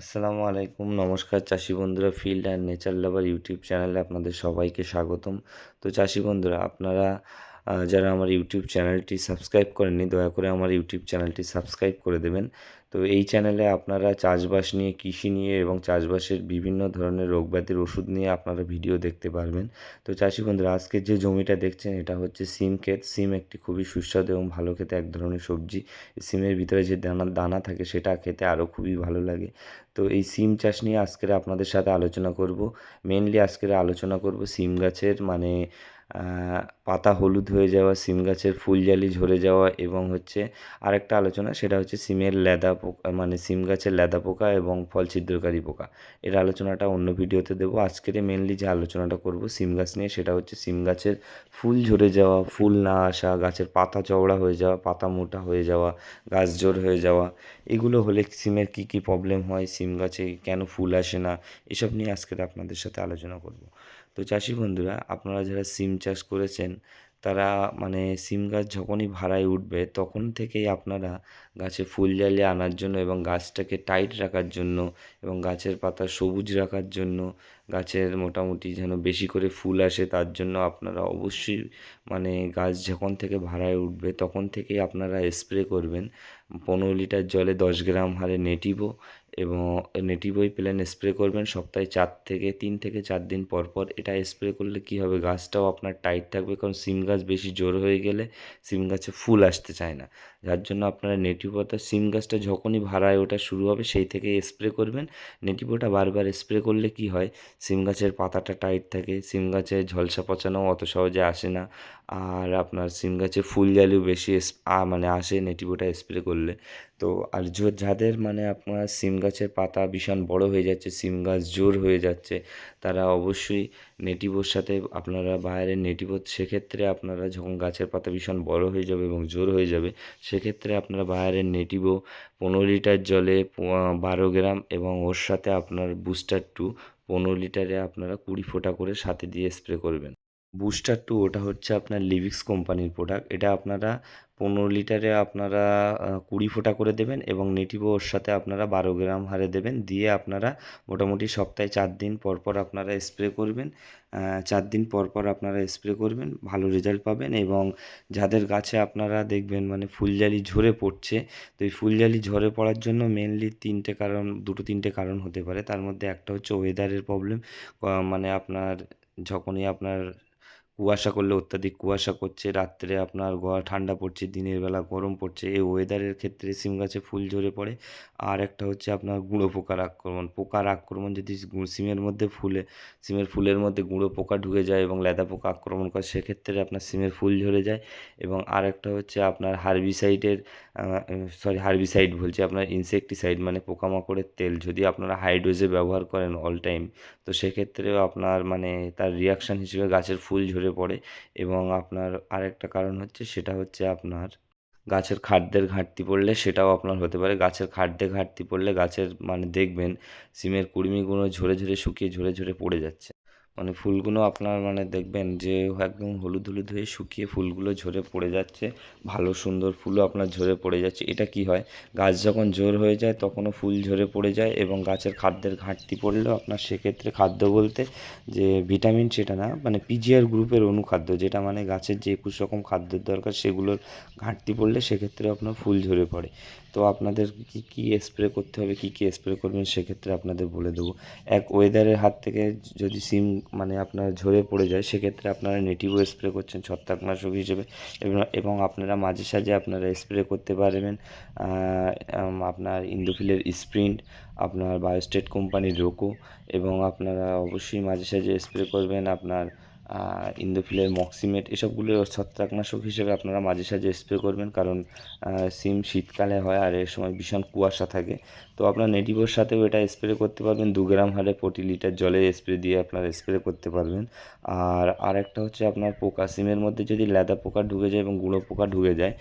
আসসালামু আলাইকুম। নমস্কার চাষি বন্ধুরা field and nature lover YouTube চ্যানেলে আপনাদের সবাইকে স্বাগতম। তো চাষি বন্ধুরা, আপনারা যারা আমার ইউটিউব চ্যানেলটি সাবস্ক্রাইব করেননি, দয়া করে আমার ইউটিউব চ্যানেলটি সাবস্ক্রাইব করে দেবেন। তো এই চ্যানেলে আপনারা চাষবাস নিয়ে, কৃষি নিয়ে এবং চাষবাসের বিভিন্ন ধরনের রোগব্যাধির ওষুধ নিয়ে আপনারা ভিডিও দেখতে পারবেন। তো চাষি বন্ধুরা আজকে যে জমিটা দেখছেন, এটা হচ্ছে সিম ক্ষেত। সিম একটি খুবই সুস্বাদু এবং ভালো খেতে এক ধরনের সবজি। সিমের ভিতরে যে দানা দানা থাকে, সেটা খেতে আরও খুবই ভালো লাগে। তো এই সিম চাষ নিয়ে আজকের আপনাদের সাথে আলোচনা করব। মেনলি আজকের আলোচনা করব সিম গাছের মানে পাতা হলুদ হয়ে যাওয়া, সিম গাছের ফুলজালি ঝরে যাওয়া এবং হচ্ছে আরেকটা আলোচনা, সেটা হচ্ছে সিমের লেদা পোকা মানে সিম গাছের লেদা পোকা এবং ফল ছিদ্রকারী পোকা। এর আলোচনাটা অন্য ভিডিওতে দেবো। আজকের মেনলি যে আলোচনাটা করব সিম গাছ নিয়ে, সেটা হচ্ছে সিম গাছের ফুল ঝরে যাওয়া, ফুল না আসা, গাছের পাতা চওড়া হয়ে যাওয়া, পাতা মোটা হয়ে যাওয়া, গাছ জোর হয়ে যাওয়া, এগুলো হলে সিমের কী কী প্রবলেম হয়, সিম গাছে কেন ফুল আসে না, এসব নিয়ে আজকের আপনাদের সাথে আলোচনা করব। তো চাষি বন্ধুরা, আপনারা যারা সিম চাষ করেছেন, তারা মানে সিম গাছ যখনই ভাড়ায় উঠবে, তখন থেকেই আপনারা গাছে ফুল জ্বালিয়ে আনার জন্য এবং গাছটাকে টাইট রাখার জন্য এবং গাছের পাতা সবুজ রাখার জন্য গাছের মোটামুটি যেন বেশি করে ফুল আসে, তার জন্য আপনারা অবশ্যই মানে গাছ যখন থেকে ভাড়ায় উঠবে, তখন থেকেই আপনারা স্প্রে করবেন। পনেরো লিটার জলে দশ গ্রাম হারে নেটিভো এবং নেটিভোই প্ল্যান স্প্রে করবেন সপ্তাহে চার থেকে তিন থেকে চার দিন পর পর। এটা স্প্রে করলে কী হবে? গাছটাও আপনার টাইট থাকবে কারণ সিম গাছ বেশি জোর হয়ে গেলে সিম গাছে ফুল আসতে চায় না। যার জন্য আপনারা নেটিভো অর্থাৎ সিম গাছটা যখনই ভাড়ায় ওটা শুরু হবে সেই থেকে স্প্রে করবেন। নেটিভোটা বারবার স্প্রে করলে কি হয়? সিম গাছের পাতাটা টাইট থাকে, সিম গাছে ঝলসা পচানো অত সহজে আসে না। আর আপনার সিম গাছে ফুল জালিও বেশি মানে আসে নেটিভোটা স্প্রে করলে। তো আর যাদের মানে আপনার সিম গাছের পাতা ভীষণ বড় হয়ে যাচ্ছে, সিম গাছ জোর হয়ে যাচ্ছে, তারা অবশ্যই নেটিভোর সাথে আপনারা বাইরের নেটিভো সেক্ষেত্রে আপনারা যখন গাছের পাতা ভীষণ বড় হয়ে যাবে এবং জোর হয়ে যাবে, সেক্ষেত্রে আপনারা বাইরের নেটিভো পনেরো লিটার জলে বারো গ্রাম এবং ওর সাথে আপনার বুস্টার টু পনেরো লিটারে আপনারা কুড়ি ফোঁটা করে সাথে দিয়ে স্প্রে করবেন। বুস্টার টু ওটা হচ্ছে আপনার লিভিক্স কোম্পানির প্রোডাক্ট এটা আপনারা পনেরো লিটারে আপনারা কুড়ি ফোঁটা করে দেবেন এবং নেটিভো ওর সাথে আপনারা বারো গ্রাম হারে দেবেন। দিয়ে আপনারা মোটামুটি সপ্তাহে চার দিন পর পর আপনারা স্প্রে করবেন। চার দিন পর পর আপনারা স্প্রে করবেন, ভালো রেজাল্ট পাবেন এবং যাদের গাছে আপনারা দেখবেন মানে ফুলজালি ঝরে পড়ছে, তো এই ফুলজালি ঝরে পড়ার জন্য মেনলি তিনটে কারণ, দুটো তিনটে কারণ হতে পারে। তার মধ্যে একটা হচ্ছে ওয়েদারের প্রবলেম মানে আপনার যখনই আপনার কুয়াশা করলে অত্যাধিক কুয়াশা করছে, রাত্রে আপনার গড় ঠান্ডা পড়ছে, দিনের বেলা গরম পড়ছে, এই ওয়েদারের ক্ষেত্রে সিম গাছে ফুল ঝরে পড়ে। আর একটা হচ্ছে আপনার গুঁড়ো পোকার আক্রমণ। পোকার আক্রমণ যদি সিমের মধ্যে ফুলে, সিমের ফুলের মধ্যে গুঁড়ো পোকা ঢুকে যায় এবং লেদা পোকা আক্রমণ করে, সেক্ষেত্রে আপনার সিমের ফুল ঝরে যায়। এবং আর একটা হচ্ছে আপনার হার্বিসাইডের সরি হার্বিসাইড বলছি। আপনার ইনসেকটিসাইড মানে পোকামাকড়ের তেল যদি আপনারা হাই ডোজে ব্যবহার করেন অল টাইম তো সেক্ষেত্রেও আপনার মানে তার রিয়াকশান হিসেবে গাছের ফুল ঝরে পড়ে। এবং আপনার আরেকটা কারণ হচ্ছে, সেটা হচ্ছে আপনার গাছের খাদ্যের ঘাটতি পড়লে সেটাও আপনার হতে পারে। গাছের খাদ্যে ঘাটতি পড়লে গাছের মানে দেখবেন, সিমের কুড়মিগুলো ঝরে ঝরে শুকিয়ে ঝরে ঝরে পড়ে যাচ্ছে। মানে ফুলগুলো আপনার মানে দেখবেন যে একদম হলুদ হলুদ হয়ে শুকিয়ে ফুলগুলো ঝরে পড়ে যাচ্ছে। ভালো সুন্দর ফুলও আপনার ঝরে পড়ে যাচ্ছে। এটা কি হয়? গাছ যখন জোর হয়ে যায় তখনও ফুল ঝরে পড়ে যায় এবং গাছের খাদ্যের ঘাটতি পড়লেও আপনার সেক্ষেত্রে খাদ্য বলতে যে ভিটামিন সেটা না মানে পিজিআর গ্রুপের অনুখাদ্য যেটা মানে গাছের যে একুশ রকম খাদ্যের দরকার সেগুলোর ঘাটতি পড়লে সেক্ষেত্রে আপনার ফুল ঝরে পড়ে। তো আপনাদের কী কী স্প্রে করতে হবে, কী কী স্প্রে করবেন সেক্ষেত্রে আপনাদের বলে দেবো। এক ওয়েদারের হাত থেকে যদি সিম মানে আপনার ঝরে পড়ে যায়, সেক্ষেত্রে আপনারা নেটিভো স্প্রে করছেন ছত্রাকনাশক হিসেবে এবং আপনারা মাঝে সাঝে আপনারা স্প্রে করতে পারবেন আপনার ইন্দোফিলের স্প্রিন্ট আপনার বায়োস্টেট কোম্পানির রোকো এবং আপনারা অবশ্যই মাঝে সাঝে স্প্রে করবেন আপনার ইন্দোফিলের মক্সিমেট, এসবগুলো ছত্রাকনাশক হিসেবে আপনারা মাঝে সাঝে স্প্রে করবেন কারণ সিম শীতকালে হয় আর এর সময় ভীষণ কুয়াশা থাকে। তো আপনার নেটিভোর সাথেও এটা স্প্রে করতে পারবেন, দু গ্রাম হারে প্রতি লিটার জলে স্প্রে দিয়ে আপনারা স্প্রে করতে পারবেন। আর আরেকটা হচ্ছে আপনার পোকা, সিমের মধ্যে যদি লেদা পোকা ঢুকে যায় এবং গুঁড়ো পোকা ঢুকে যায়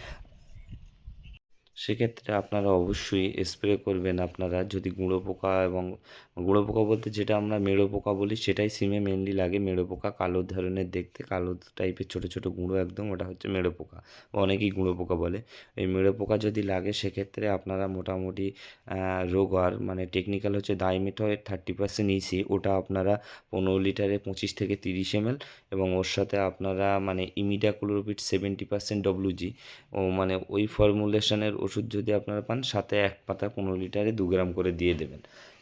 সেক্ষেত্রে আপনারা অবশ্যই স্প্রে করবেন আপনারা। যদি গুঁড়ো পোকা এবং গুঁড়ো পোকা বলতে যেটা আমরা মেড়ো পোকা বলি, সেটাই সিমে মেনলি লাগে মেড়ো পোকা। কালো ধরনের দেখতে, কালো টাইপের ছোটো ছোটো গুঁড়ো একদম, ওটা হচ্ছে মেড়ো পোকা। অনেকেই গুঁড়ো পোকা বলে। এই মেড়ো পোকা যদি লাগে, সেক্ষেত্রে আপনারা মোটামুটি রোগার মানে টেকনিক্যাল হচ্ছে ডাইমেথয়েড থার্টি পার্সেন্ট ইসি ওটা আপনারা পনেরো লিটারে পঁচিশ থেকে তিরিশ এমএল এবং ওর সাথে আপনারা মানে ইমিডাক্লোরোপিড সেভেন্টি পার্সেন্ট ডব্লিউজি ও মানে ওই ফর্মুলেশনের ওষুধ যদি আপনারা পান, সাথে এক পাতা পনেরো লিটারে দু গ্রাম করে দিয়ে দেবেন।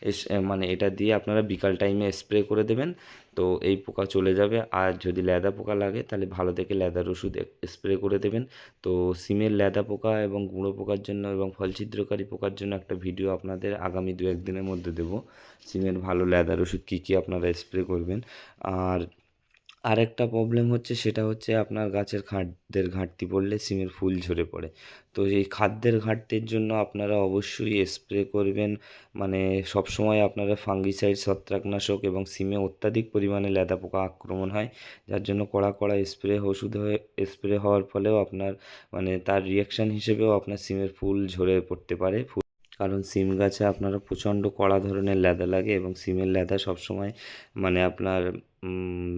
এস মানে এটা দিয়ে আপনারা বিকাল টাইমে স্প্রে করে দেবেন। তো এই পোকা চলে যাবে। আর যদি ল্যাদা পোকা লাগে, তাহলে ভালো থেকে ল্যাদার ওষুধ স্প্রে করে দেবেন। তো সিমের ল্যাদা পোকা এবং গুঁড়ো পোকার জন্য এবং ফল ছিদ্রকারী পোকার জন্য একটা ভিডিও আপনাদের আগামী দু একদিনের মধ্যে দেবো। সিমের ভালো ল্যাদার ওষুধ কী কী আপনারা স্প্রে করবেন। আর আরেকটা প্রবলেম হচ্ছে সেটা হচ্ছে আপনার গাছের খাদ্যের ঘাটতি পড়লে সিমের ফুল ঝরে পড়ে। তো এই খাদ্যের ঘাটতির জন্য আপনারা অবশ্যই স্প্রে করবেন। মানে সবসময় আপনারা ফাঙ্গিসাইড ছত্রাকনাশক এবং সিমে অত্যাধিক পরিমাণে লেদা পোকা আক্রমণ হয়। যার জন্য কড়া কড়া স্প্রে ওষুধ হয়ে স্প্রে হওয়ার ফলেও আপনার মানে তার রিয়াকশান হিসেবেও আপনার সিমের ফুল ঝরে পড়তে পারে। কারণ সিম গাছে আপনারা প্রচণ্ড কড়া ধরনের লেদা লাগে এবং সিমের লেদা সবসময় মানে আপনার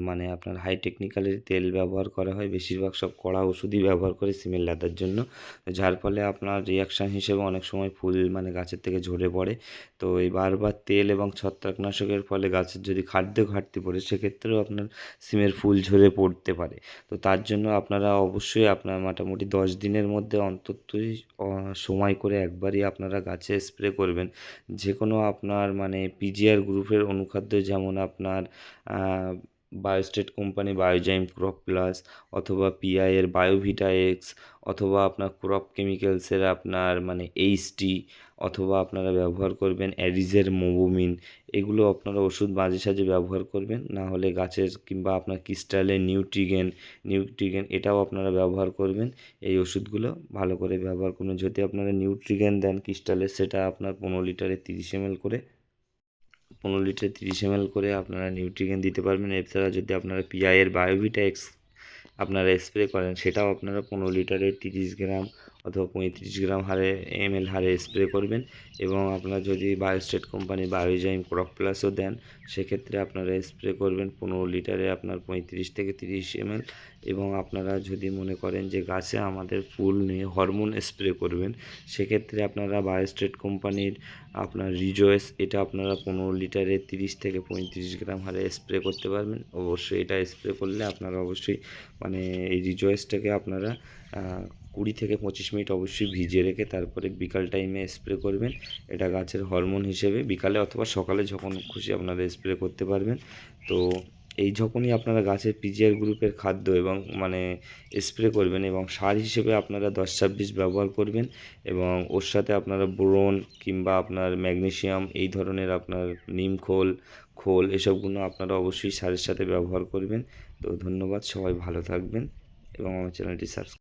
মানে আপনার হাই টেকনিক্যালের তেল ব্যবহার করা হয়, বেশিরভাগ সব কড়া ওষুধই ব্যবহার করে সিমের লাদার জন্য। যার ফলে আপনার রিয়াকশান হিসেবে অনেক সময় ফুল মানে গাছের থেকে ঝরে পড়ে। তো এই বারবার তেল এবং ছত্রাকনাশকের ফলে গাছের যদি খাদ্য ঘাটতি পড়ে, সেক্ষেত্রেও আপনার সিমের ফুল ঝরে পড়তে পারে। তো তার জন্য আপনারা অবশ্যই আপনার মোটামুটি দশ দিনের মধ্যে অন্ততই সময় করে একবারই আপনারা গাছে স্প্রে করবেন। যে কোনো আপনার মানে পিজিআর গ্রুপের অনুখাদ্য যেমন আপনার Biostadt company Biozyme crop plus অথবা পিআইয়ের বায়োভিটা এক্স অথবা আপনার ক্রপ কেমিক্যালসের আপনার মানে এইচটি অথবা আপনারা ব্যবহার করবেন অ্যারিজের মোবোমিন। এগুলো আপনারা ওষুধ মাঝে সাঝে ব্যবহার করবেন, না হলে গাছের কিংবা আপনার ক্রিস্টালের নিউট্রিগেন নিউট্রিগেন এটাও আপনারা ব্যবহার করবেন। এই ওষুধগুলো ভালো করে ব্যবহার করবেন যদি আপনারা নিউট্রিগেন দেন ক্রিস্টালের সেটা আপনার পনেরো লিটারে তিরিশ এমএল করে পনেরো লিটার তিরিশ এমএল করে আপনারা নিউট্রিগেন দিতে পারবেন। এছাড়া যদি আপনারা পিআইয়ের বায়োভিটা এক্স আপনারা স্প্রে করেন, সেটাও আপনারা পনেরো লিটারের তিরিশ গ্রাম অথবা পঁয়ত্রিশ গ্রাম হারে এমএল হারে স্প্রে করবেন এবং আপনারা যদি বায়োস্টেট কোম্পানি বায়োজাইম ক্রপ প্লাসও দেন, সেক্ষেত্রে আপনারা স্প্রে করবেন পনেরো লিটারে আপনার পঁয়ত্রিশ থেকে তিরিশ এমএল এবং আপনারা যদি মনে করেন যে গাছে আমাদের ফুল নিয়ে হরমোন স্প্রে করবেন, সেক্ষেত্রে আপনারা বায়োস্টেট কোম্পানির আপনার রিজয়েস এটা আপনারা পনেরো লিটারে তিরিশ থেকে পঁয়ত্রিশ গ্রাম হারে স্প্রে করতে পারবেন। অবশ্যই এটা স্প্রে করলে আপনারা অবশ্যই মানে এই রিজয়েসটাকে আপনারা কুড়ি থেকে পঁচিশ মিনিট অবশ্যই ভিজিয়ে রেখে তারপরে বিকাল টাইমে স্প্রে করবেন। এটা গাছের হরমোন হিসেবে বিকালে অথবা সকালে যখন খুশি আপনারা স্প্রে করতে পারবেন। তো এই যখনই আপনারা গাছের পিজিআর গ্রুপের খাদ্য এবং মানে স্প্রে করবেন এবং সার হিসেবে আপনারা দশ ছাব্বিশ ব্যবহার করবেন এবং ওর সাথে আপনারা বোরন কিংবা আপনার ম্যাগনেশিয়াম এই ধরনের আপনার নিম খোল খোল এসবগুলো আপনারা অবশ্যই সারের সাথে ব্যবহার করবেন। তো ধন্যবাদ, সবাই ভালো থাকবেন এবং আমার চ্যানেলটি সাবস্ক্রাইব